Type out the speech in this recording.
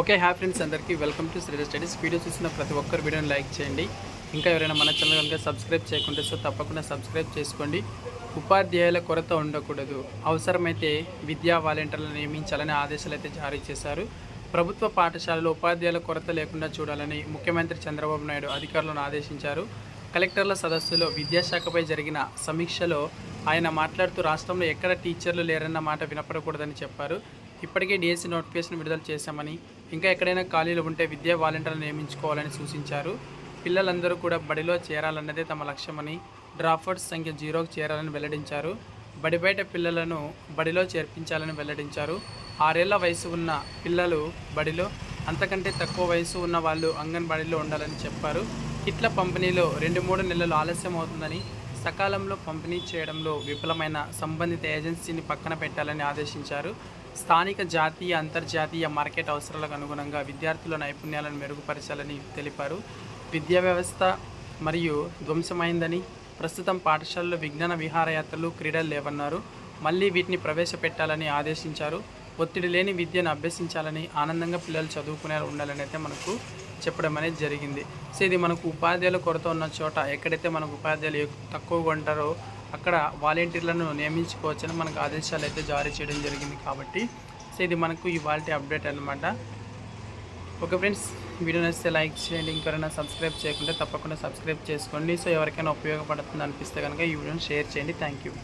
Okay హ్యా friends అందరికీ welcome to Sri studies video చూసిన ప్రతి ఒక్కరు వీడియోని లైక్ చేయండి. ఇంకా ఎవరైనా మన ఛానల్ కనుక సబ్స్క్రైబ్ చేయకుంటే సో తప్పకుండా సబ్స్క్రైబ్ చేసుకోండి. ఉపాధ్యాయుల కొరత ఉండకూడదు. అవసరమైతే విద్యా వాలంటీర్లను నియమించాలని ఆదేశాలు అయితే జారీ చేశారు. ప్రభుత్వ పాఠశాలలో ఉపాధ్యాయుల కొరత లేకుండా చూడాలని ముఖ్యమంత్రి చంద్రబాబు నాయుడు అధికారులను ఆదేశించారు. కలెక్టర్ల సదస్సులో విద్యాశాఖపై జరిగిన సమీక్షలో ఆయన మాట్లాడుతూ రాష్ట్రంలో ఎక్కడ టీచర్లు లేరన్న మాట వినపడకూడదని చెప్పారు. ఇప్పటికే డిఎస్సి నోటిఫికేషన్ విడుదల చేశామని ఇంకా ఎక్కడైనా ఖాళీలు ఉంటే విద్యా వాలంటీర్లు నియమించుకోవాలని సూచించారు. పిల్లలందరూ కూడా బడిలో చేరాలన్నదే తమ లక్ష్యమని డ్రాఫర్స్ సంఖ్య జీరోకు చేరాలని వెల్లడించారు. బడి బయట పిల్లలను బడిలో చేర్పించాలని వెల్లడించారు. ఆరేళ్ళ వయసు ఉన్న పిల్లలు బడిలో అంతకంటే తక్కువ వయసు ఉన్న వాళ్ళు అంగన్వాడీలో ఉండాలని చెప్పారు. కిట్ల పంపిణీలో రెండు మూడు నెలలు ఆలస్యం అవుతుందని సకాలంలో పంపిణీ చేయడంలో విఫలమైన సంబంధిత ఏజెన్సీని పక్కన పెట్టాలని ఆదేశించారు. స్థానిక జాతీయ అంతర్జాతీయ మార్కెట్ అవసరాలకు అనుగుణంగా విద్యార్థుల నైపుణ్యాలను మెరుగుపరచాలని తెలిపారు. విద్యా వ్యవస్థ మరియు ధ్వంసమైందని ప్రస్తుతం పాఠశాలలో విజ్ఞాన విహారయాత్రలు క్రీడలు లేవన్నారు. మళ్ళీ వీటిని ప్రవేశపెట్టాలని ఆదేశించారు. ఒత్తిడి లేని విద్యను అభ్యసించాలని ఆనందంగా పిల్లలు చదువుకునే ఉండాలని అయితే మనకు చెప్పడం అనేది జరిగింది. సో ఇది మనకు ఉపాధ్యాయుల కొరత ఉన్న చోట ఎక్కడైతే మనకు ఉపాధ్యాయులు తక్కువగా ఉంటారో అక్కడ వాలంటీర్లను నియమించుకోవచ్చని మనకు ఆదేశాలు అయితే జారీ చేయడం జరిగింది కాబట్టి సో ఇది మనకు ఇవాళ అప్డేట్ అనమాట ఓకే ఫ్రెండ్స్ వీడియో నచ్చితే లైక్ చేయండి ఇంకెవరైనా సబ్స్క్రైబ్ చేయకుంటే తప్పకుండా సబ్స్క్రైబ్ చేసుకోండి. సో ఎవరికైనా ఉపయోగపడుతుంది అనిపిస్తే కనుక ఈ వీడియోని షేర్ చేయండి. Thank you.